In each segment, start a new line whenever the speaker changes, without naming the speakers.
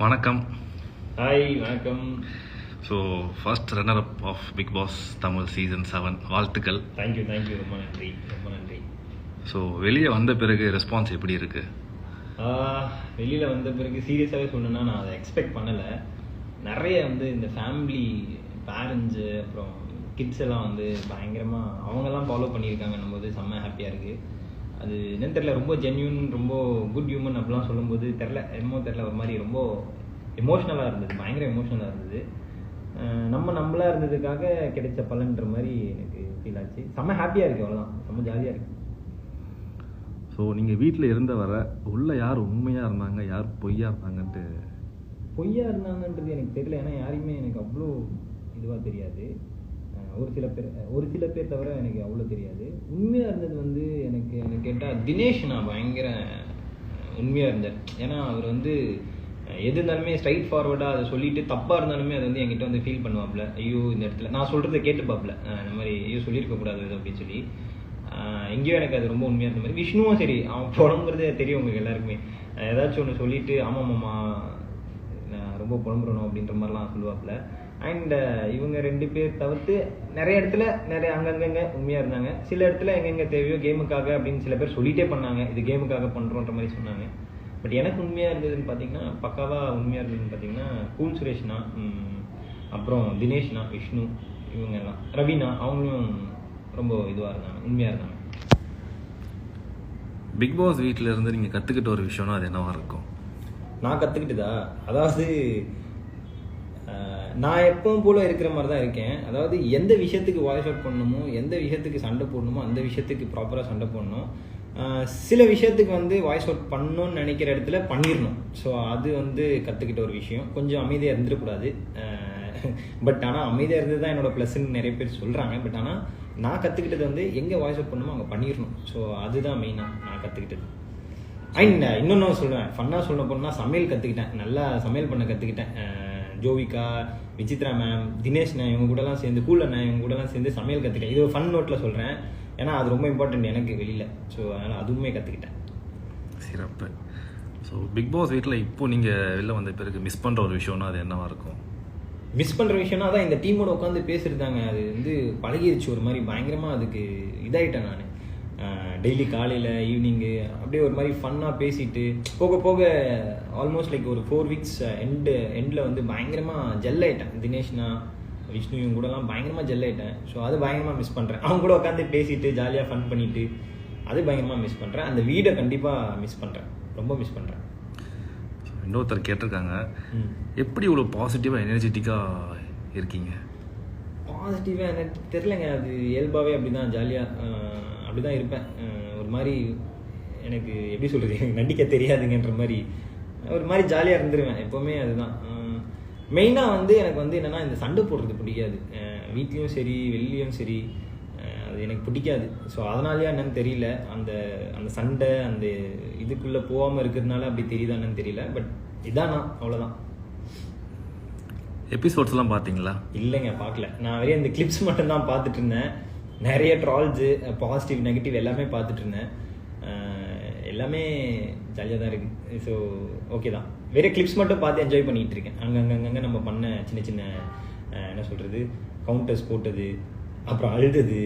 வணக்கம்.
ஹாய் வணக்கம்.
So first runner up of Bigg Boss Tamil season seven வாழ்த்துக்கள்
thank you thank you ரொம்ப நன்றி ரொம்ப நன்றி.
ஸோ வெளியே வந்த பிறகு ரெஸ்பான்ஸ் எப்படி இருக்கு?
வெளியில் வந்த பிறகு சீரியஸாகவே சொல்லணும்னா நான் அதை எக்ஸ்பெக்ட் பண்ணலை. நிறைய வந்து இந்த ஃபேமிலி பேரண்ட்ஸு அப்புறம் கிட்ஸ் எல்லாம் வந்து பயங்கரமாக அவங்கெல்லாம் ஃபாலோ பண்ணியிருக்காங்கன்னும் போது செம்ம ஹாப்பியாக இருக்குது அது என்னன்னு தெரில ரொம்ப ஜென்யூன் ரொம்ப குட் ஹியூமன் அப்படிலாம் சொல்லும்போது தெரில என்னமோ தெரில ஒரு மாதிரி ரொம்ப எமோஷ்னலாக இருந்தது பயங்கர எமோஷ்னலாக இருந்தது. நம்ம நம்மளா இருந்ததுக்காக கிடைச்ச பலன்ற மாதிரி எனக்கு ஃபீல் ஆச்சு. செம்ம ஹாப்பியாக இருக்குது அவ்வளோதான் செம்ம ஜாலியாக இருக்குது
ஸோ நீங்கள் வீட்டில் இருந்த வர உள்ள யார் உண்மையாக இருந்தாங்க யார் பொய்யா இருந்தாங்கன்ட்டு?
பொய்யா இருந்தாங்கன்றது எனக்கு தெரியல ஏன்னா யாரையுமே எனக்கு அவ்வளோ இதுவாக தெரியாது. ஒரு சில பேர் ஒரு சில பேர் தவிர எனக்கு அவ்வளோ தெரியாது. உண்மையாக இருந்தது வந்து எனக்கு எனக்கு கேட்டால் தினேஷ் நான் பயங்கர உண்மையாக இருந்தேன் ஏன்னா அவர் வந்து எது இருந்தாலுமே ஸ்ட்ரைட் ஃபார்வர்டாக அதை சொல்லிட்டு தப்பாக இருந்தாலுமே அதை வந்து என்கிட்ட வந்து ஃபீல் பண்ணுவாப்ல ஐயோ இந்த இடத்துல நான் சொல்கிறத கேட்டுப்பாப்ல இந்த மாதிரி ஐயோ சொல்லியிருக்கக்கூடாது அப்படின்னு சொல்லி. எங்கேயோ எனக்கு அது ரொம்ப உண்மையாக இருந்த மாதிரி. விஷ்ணுவும் சரி அவன் புலம்புறதே தெரியும் உங்களுக்கு எல்லாருக்குமே. ஏதாச்சும் ஒன்று சொல்லிட்டு ஆமாம் மாமா நான் ரொம்ப புலம்புறணும் அப்படின்ற மாதிரிலாம் சொல்லுவாப்புல. அண்ட் இவங்க ரெண்டு பேர் தவிர்த்து நிறைய இடத்துல நிறைய அங்கங்கங்க உண்மையாக இருந்தாங்க. சில இடத்துல எங்கெங்க தேவையோ கேமுக்காக அப்படின்னு சில பேர் சொல்லிட்டே பண்ணாங்க. இது கேமுக்காக பண்ணுறோன்ற மாதிரி சொன்னாங்க. பட் எனக்கு உண்மையாக இருந்ததுன்னு பார்த்தீங்கன்னா பக்காவாக உண்மையாக இருந்ததுன்னு பார்த்தீங்கன்னா கூல் சுரேஷ்னா அப்புறம் தினேஷ்னா விஷ்ணு இவங்க எல்லாம் ரவினா அவங்களும் ரொம்ப இதுவாக இருந்தாங்க உண்மையாக இருந்தாங்க.
பிக் பாஸ் வீட்டில் இருந்து நீங்கள் கற்றுக்கிட்ட ஒரு விஷயம்னா அது என்னவா இருக்கும்?
நான் கற்றுக்கிட்டதா அதாவது நான் எப்பவும் போல இருக்கிற மாதிரி தான் இருக்கேன். அதாவது எந்த விஷயத்துக்கு வாய்ஸ் அவுட் பண்ணணுமோ எந்த விஷயத்துக்கு சண்டை போடணுமோ அந்த விஷயத்துக்கு ப்ராப்பராக சண்டை போடணும். சில விஷயத்துக்கு வந்து வாய்ஸ் அவுட் பண்ணணும்னு நினைக்கிற இடத்துல பண்ணிடணும் ஸோ அது வந்து கற்றுக்கிட்ட ஒரு விஷயம். கொஞ்சம் அமைதியாக இருந்துடக்கூடாது. பட் ஆனால் அமைதியாக இருந்து தான் என்னோட ப்ளஸ்ன்னு நிறைய பேர் சொல்கிறாங்க பட் ஆனால் நான் கற்றுக்கிட்டது வந்து எங்கே வாய்ஸ் அவுட் பண்ணணுமோ அங்கே பண்ணிடணும் ஸோ அதுதான் மெயினாக நான் கற்றுக்கிட்டது அண்ட் இன்னொன்று சொல்லுவேன் ஃபன்னாக சொல்ல போனால் சமையல் கற்றுக்கிட்டேன் நல்லா சமையல் பண்ண கற்றுக்கிட்டேன் ஜோவிகா விசித்ரா மேம் தினேஷ்ண்ணே இவங்க கூடலாம் சேர்ந்து கூலண்ணே இவங்க கூடலாம் சேர்ந்து சமையல் கற்றுக்கிட்டேன் இது ஒரு ஃபன் நோட்டில் சொல்கிறேன் ஏன்னா அது ரொம்ப இம்பார்ட்டன்ட் எனக்கு வெளியில். ஸோ அதனால் அதுவுமே கற்றுக்கிட்டேன்
சிறப்பு. ஸோ பிக் பாஸ் வீட்டில் இப்போ நீங்கள் வெளில வந்த பிறகு மிஸ் பண்ணுற ஒரு விஷயம்னா அது என்னவா இருக்கும்?
மிஸ் பண்ணுற விஷயம்னா அதான் இந்த டீமோட உட்காந்து பேசுறதாங்க. அது வந்து பழகிருச்சு ஒரு மாதிரி. பயங்கரமாக அதுக்கு இதாயிட்டேன் நான். டெய்லி காலையில் ஈவினிங்கு அப்படியே ஒரு மாதிரி ஃபன்னாக பேசிட்டு போக போக ஆல்மோஸ்ட் லைக் ஒரு ஃபோர் வீக்ஸ் எண்டு எண்டில் வந்து பயங்கரமாக ஜெல் ஆயிட்டேன். தினேஷ்னா விஷ்ணு இவங்க கூடலாம் பயங்கரமாக ஜெல் ஆயிட்டேன். ஸோ அது பயங்கரமாக மிஸ் பண்ணுறேன் அவங்க கூட உட்காந்து பேசிட்டு ஜாலியாக ஃபன் பண்ணிட்டு அது பயங்கரமாக மிஸ் பண்ணுறேன் அந்த வீடை கண்டிப்பாக மிஸ் பண்ணுறேன் ரொம்ப மிஸ் பண்ணுறேன்
இன்னொருத்தர் கேட்டிருக்காங்க. எப்படி இவ்வளோ பாசிட்டிவாக எனர்ஜெட்டிக்காக இருக்கீங்க?
பாசிட்டிவாக எனக்கு தெரிலங்க அது இயல்பாகவே அப்படி தான் ஜாலியாக அப்படி தான் இருப்பேன் ஒரு மாதிரி எனக்கு எப்படி சொல்கிறது எனக்கு நடிக்க தெரியாதுங்கன்ற மாதிரி. ஒரு மாதிரி ஜாலியாக இருந்துருவேன். எப்போவுமே அதுதான். மெயினாக வந்து எனக்கு வந்து என்னென்னா இந்த சண்டை போடுறது பிடிக்காது. வீட்லேயும் சரி வெளிலேயும் சரி அது எனக்கு பிடிக்காது. ஸோ அதனாலயா என்னன்னு தெரியல. அந்த அந்த சண்டை அந்த இதுக்குள்ளே போகாமல் இருக்கிறதுனால அப்படி தெரியுதா என்னன்னு தெரியல. பட் இதான் நான் அவ்வளோதான்
எபிசோட்ஸ்லாம் பார்த்தீங்களா?
இல்லைங்க பார்க்கல. நான் வெறும் இந்த கிளிப்ஸ் மட்டும் தான் பார்த்துட்டு இருந்தேன். நிறைய ட்ரால்ஸு பாசிட்டிவ் நெகட்டிவ் எல்லாமே பார்த்துட்டு இருந்தேன். எல்லாமே ஜாலியாக தான் இருக்குது ஸோ ஓகே தான். வெறும் கிளிப்ஸ் மட்டும் பார்த்து என்ஜாய் பண்ணிகிட்டு இருக்கேன். அங்கங்கங்க நம்ம பண்ண சின்ன சின்ன என்ன சொல்கிறது கவுண்டர்ஸ் போட்டது அப்புறம் அழுதது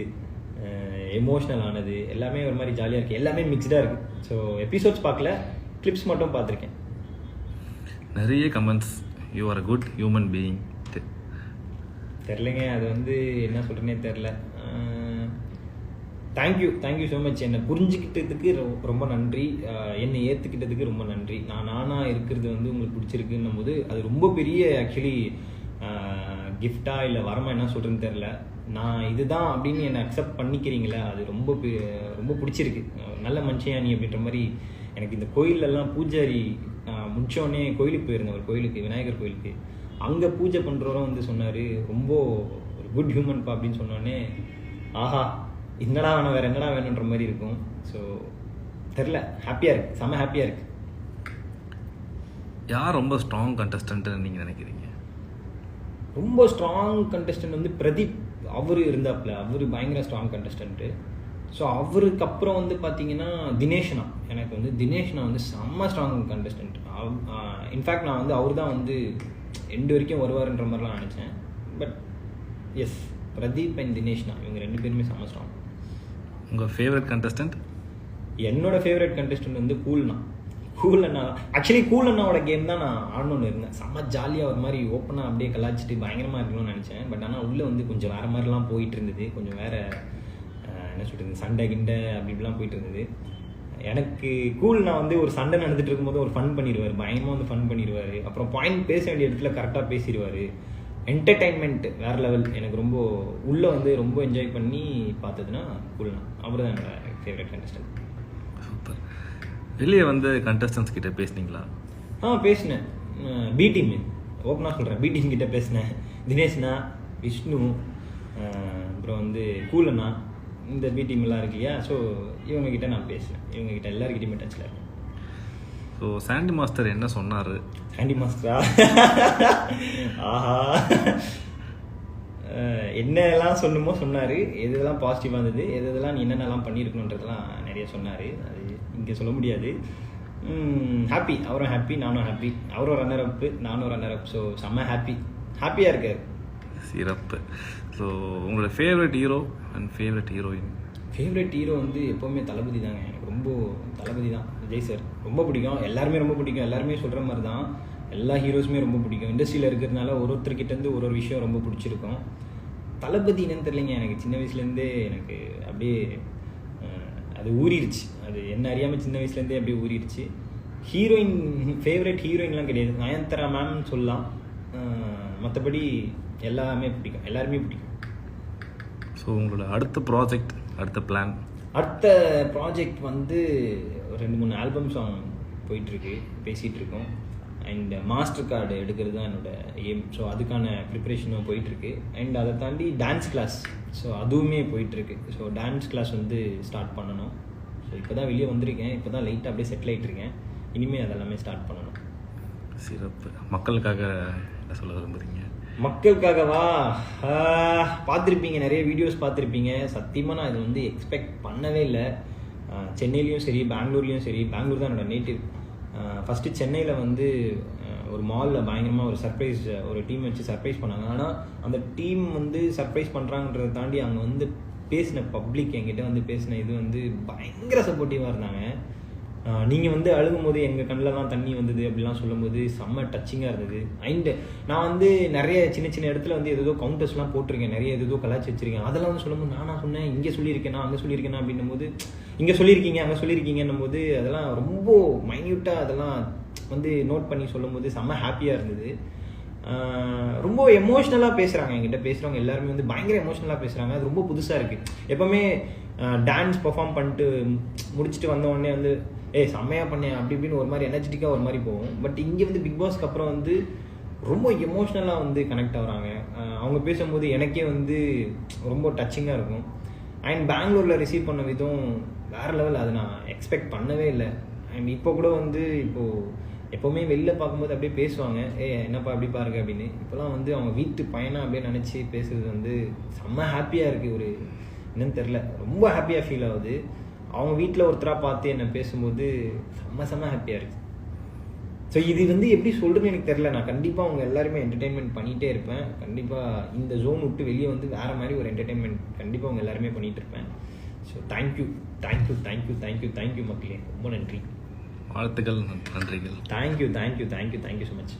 எமோஷ்னல் ஆனது எல்லாமே ஒரு மாதிரி ஜாலியாக இருக்குது எல்லாமே மிக்ஸ்டாக இருக்குது ஸோ எபிசோட்ஸ் பார்க்கல கிளிப்ஸ் மட்டும் பார்த்துருக்கேன்.
நிறைய comments you are a good human being
தெரிலங்க அது வந்து என்ன சொல்கிறேனே தெரில தேங்க்யூ தேங்க்யூ ஸோ மச் என்னை புரிஞ்சுக்கிட்டதுக்கு ரொம்ப நன்றி. என்னை ஏற்றுக்கிட்டதுக்கு ரொம்ப நன்றி. நான் நானாக இருக்கிறது வந்து உங்களுக்கு பிடிச்சிருக்குன்னும் போது அது ரொம்ப பெரிய ஆக்சுவலி கிஃப்டாக இல்லை வரமா என்ன சொல்கிறேன்னு தெரில நான் இதுதான் அப்படின்னு என்னை அக்செப்ட் பண்ணிக்கிறீங்களே? அது ரொம்ப பெ- ரொம்ப பிடிச்சிருக்கு. நல்ல மனுஷன் நீ அப்படின்ற மாதிரி எனக்கு இந்த கோயிலெல்லாம் பூஜாரி முடிச்சோடனே கோயிலுக்கு போயிருந்தேன் ஒரு கோயிலுக்கு விநாயகர் கோயிலுக்கு. அங்கே பூஜை பண்ணுறவரும் வந்து சொன்னார் ரொம்ப ஒரு குட் ஹியூமன்ப்பா அப்படின்னு சொன்னோடனே ஆஹா என்னடா வேணும் வேறு என்னடா வேணுன்ற மாதிரி இருக்கும். ஸோ தெரில ஹாப்பியாக இருக்கு. செம்ம ஹாப்பியாக இருக்கு.
யார் ரொம்ப ஸ்ட்ராங் கண்டஸ்டன்ட்னு நீங்கள் நினைக்கிறீங்க?
ரொம்ப ஸ்ட்ராங் கண்டஸ்டன்ட் வந்து பிரதீப். அவர் இருந்தாப்புல அவர் பயங்கர ஸ்ட்ராங் கண்டஸ்டன்ட்டு ஸோ அவருக்கு அப்புறம் வந்து பார்த்தீங்கன்னா தினேஷ்னா எனக்கு வந்து தினேஷ்னா வந்து செம்ம ஸ்ட்ராங் கண்டஸ்டன்ட் இன்ஃபேக்ட் நான் வந்து அவர் தான் வந்து எண்டு வரைக்கும் வருவாருன்ற மாதிரிலாம் நினச்சேன். பட் எஸ் பிரதீப் அண்ட் தினேஷ்னா இவங்க ரெண்டு பேருமே செம்ம ஸ்ட்ராங்
உங்கள் ஃபேவரட் கண்டஸ்டன்ட்
என்னோட ஃபேவரட் கண்டஸ்டன்ட் வந்து கூல்னா. கூல் அண்ணா ஆக்சுவலி கூல் அண்ணாவோட கேம் தான் நான் ஆடணும்னு இருந்தேன். செம்ம ஜாலியாக ஒரு மாதிரி ஓப்பனாக அப்படியே கலாச்சிட்டு பயங்கரமாக இருக்கணும்னு நினச்சேன். பட் ஆனால் உள்ளே வந்து கொஞ்சம் வேறு மாதிரிலாம் போயிட்டு இருந்தது கொஞ்சம் வேறு என்ன சொல்கிறது சண்டை கிண்டை அப்படி இப்படிலாம் போயிட்டு இருந்தது எனக்கு கூல் நான் வந்து ஒரு சண்டை நடந்துட்டு இருக்கும்போது ஒரு ஃபன் பண்ணிடுவார். பயங்கரமாக வந்து ஃபன் பண்ணிடுவார். அப்புறம் பாயிண்ட் பேச வேண்டிய இடத்துல கரெக்டாக பேசிடுவார். என்டர்டைன்மெண்ட் வேற லெவல் எனக்கு ரொம்ப உள்ளே வந்து ரொம்ப என்ஜாய் பண்ணி பார்த்ததுன்னா கூல்னா. அவர் தான் என்னோட ஃபேவரட் கண்டஸ்டன்ட்
சூப்பர் வெளியே வந்து கண்டஸ்டன்ஸ் கிட்ட பேசுனீங்களா?
ஆ பேசினேன். பி டீம் ஓப்பனாக சொல்கிறேன் பி டீம் கிட்ட பேசினேன். தினேஷ்னா விஷ்ணு அப்புறம் வந்து கூலண்ணா இந்த பி டீம் எல்லாம் இருக்கு இல்லையா? ஸோ இவங்க கிட்ட நான் பேசினேன் இவங்க கிட்ட எல்லாருக்கிட்டையுமே டச்சில் இருக்கேன்.
ஸோ சாண்டி மாஸ்டர் என்ன சொன்னார்?
ஹேண்டி மாஸ்டரா ஆஹா. என்னெல்லாம் சொன்னமோ சொன்னார். எதெல்லாம் பாசிட்டிவாக இருந்தது எது எதெல்லாம் நீ என்னென்னலாம் பண்ணியிருக்கணுன்றதெல்லாம் நிறைய சொன்னார். அது இங்கே சொல்ல முடியாது. ஹாப்பி அவரும் ஹாப்பி நானும் ஹாப்பி அவரும் ரன்னர் அப்பு நானும் ரன்னர் அப் ஸோ செம்ம ஹாப்பி ஹாப்பியாக இருக்கார்.
சிறப்பு. ஸோ உங்களோட favourite hero and favourite heroine
favourite hero வந்து எப்போவுமே தளபதி தாங்க ரொம்ப தளபதி தான் விஜய் சார் ரொம்ப பிடிக்கும். எல்லாருமே ரொம்ப பிடிக்கும். எல்லாருமே சொல்கிற மாதிரி தான் எல்லா ஹீரோஸுமே ரொம்ப பிடிக்கும். இண்டஸ்ட்ரியில் இருக்கிறதுனால ஒரு ஒருத்தர்கிட்டேருந்து ஒரு ஒரு விஷயம் ரொம்ப பிடிச்சிருக்கும். தளபதி என்னன்னு தெரியலைங்க. எனக்கு சின்ன வயசுலேருந்தே எனக்கு அப்படியே அது ஊறிடுச்சு அது என்ன அறியாமல் சின்ன வயசுலேருந்தே அப்படியே ஊறிடுச்சு ஹீரோயின் ஃபேவரட் ஹீரோயின்லாம் கிடையாது. நயன்தரா மேம்னு சொல்லலாம். மற்றபடி எல்லாமே பிடிக்கும். எல்லாருமே பிடிக்கும்.
ஸோ உங்களோட அடுத்த ப்ராஜெக்ட் அடுத்த பிளான்
அடுத்த ப்ராஜெக்ட் வந்து ஒரு ரெண்டு மூணு ஆல்பம் சாங் போயிட்டுருக்கு பேசிகிட்ருக்கோம் அண்ட் மாஸ்டர் கார்டு எடுக்கிறது தான் என்னோடய எய்ம் ஸோ அதுக்கான ப்ரிப்ரேஷனும் போயிட்டுருக்கு. அண்ட் அதை தாண்டி டான்ஸ் கிளாஸ் ஸோ அதுவுமே போயிட்டுருக்கு. ஸோ டான்ஸ் கிளாஸ் வந்து ஸ்டார்ட் பண்ணணும். ஸோ இப்போ தான் வெளியே வந்திருக்கேன். இப்போ தான் லைட்டாக அப்படியே செட்டில் ஆகிட்டுருக்கேன் இனிமேல் அதெல்லாமே ஸ்டார்ட் பண்ணணும்.
சிறப்பு. மக்களுக்காக என்ன சொல்ல விரும்புகிறீங்க
மக்களுக்காகவா? பார்த்துருப்பீங்க நிறைய வீடியோஸ் பார்த்துருப்பீங்க. சத்தியமாக நான் இது வந்து எக்ஸ்பெக்ட் பண்ணவே இல்லை. சென்னையிலையும் சரி பெங்களூர்லேயும் சரி பெங்களூர் தான் என்னோடய நேட்டிவ் ஃபஸ்ட்டு சென்னையில் வந்து ஒரு மாலில் பயங்கரமாக ஒரு சர்ப்ரைஸ் ஒரு டீம் வச்சு சர்ப்ரைஸ் பண்ணாங்க. ஆனால் அந்த டீம் வந்து சர்ப்ரைஸ் பண்ணுறாங்கன்றதை தாண்டி அங்கே வந்து பேசின பப்ளிக் என்கிட்ட வந்து பேசின இது வந்து பயங்கர சப்போர்ட்டிவாக இருந்தாங்க. நீங்கள் வந்து அழுகும் போது எங்கள் கண்ணிலலாம் தண்ணி வந்தது அப்படிலாம் சொல்லும்போது செம்ம டச்சிங்காக இருந்தது. அண்டு நான் வந்து நிறைய சின்ன சின்ன இடத்துல வந்து ஏதோ கவுண்டர்ஸ்லாம் போட்டிருக்கேன். நிறைய ஏதோ கலாச்சி வச்சிருக்கேன். அதெல்லாம் வந்து சொல்லும்போது நானா சொன்னேன் இங்கே சொல்லியிருக்கேனா? அங்கே சொல்லியிருக்கேனா? அப்படின்னும் போது இங்கே சொல்லியிருக்கீங்க அங்கே சொல்லியிருக்கீங்கன்னும் போது அதெல்லாம் ரொம்ப மைன்யூட்டாக அதெல்லாம் வந்து நோட் பண்ணி சொல்லும்போது செம்ம ஹாப்பியாக இருந்தது. ரொம்ப எமோஷ்னலாக பேசுகிறாங்க என்கிட்ட பேசுகிறவங்க எல்லாருமே வந்து பயங்கர எமோஷ்னலாக பேசுகிறாங்க அது ரொம்ப புதுசாக இருக்குது எப்போவுமே டான்ஸ் பர்ஃபார்ம் பண்ணிட்டு முடிச்சுட்டு வந்த உடனே வந்து ஏய் செம்மையாக பண்ணேன் அப்படி இப்படின்னு ஒரு மாதிரி எனர்ஜெட்டிக்காக ஒரு மாதிரி போகும். பட் இங்கே வந்து பிக் பாஸ்க்கு அப்புறம் வந்து ரொம்ப எமோஷ்னலாக வந்து கனெக்ட் ஆகுறாங்க. அவங்க பேசும்போது எனக்கே வந்து ரொம்ப டச்சிங்காக இருக்கும். அண்ட் பெங்களூரில் ரிசீவ் பண்ண விதம் வேறு லெவல் அது நான் எக்ஸ்பெக்ட் பண்ணவே இல்லை. அண்ட் இப்போ கூட வந்து இப்போது எப்போவுமே வெளில பார்க்கும்போது அப்படியே பேசுவாங்க. ஏ என்னப்பா அப்படி பாருங்க அப்படின்னு. இப்போலாம் வந்து அவங்க வீட்டு பையனாக அப்படியே நினச்சி பேசுறது வந்து செம்ம ஹாப்பியாக இருக்குது ஒரு என்னன்னு தெரில ரொம்ப ஹாப்பியாக ஃபீல் ஆகுது. அவங்க வீட்டில் ஒருத்தராக பார்த்து என்னை பேசும்போது செம்ம செம்ம ஹாப்பியாக இருக்குது ஸோ இது வந்து எப்படி சொல்கிறதுன்னு எனக்கு தெரில நான் கண்டிப்பாக அவங்க எல்லாருமே என்டர்டெயின்மெண்ட் பண்ணிகிட்டே இருப்பேன். கண்டிப்பாக இந்த ஜோன் விட்டு வெளியே வந்து வேறு மாதிரி ஒரு என்டர்டெயின்மெண்ட் கண்டிப்பாக அவங்க எல்லாருமே பண்ணிகிட்டு இருப்பேன். So thank you thank you thank you thank you thank you மக்களே. ரொம்ப நன்றி.
வாழ்த்துக்கள் நன்றிகள்.
Thank you thank you thank you thank you so much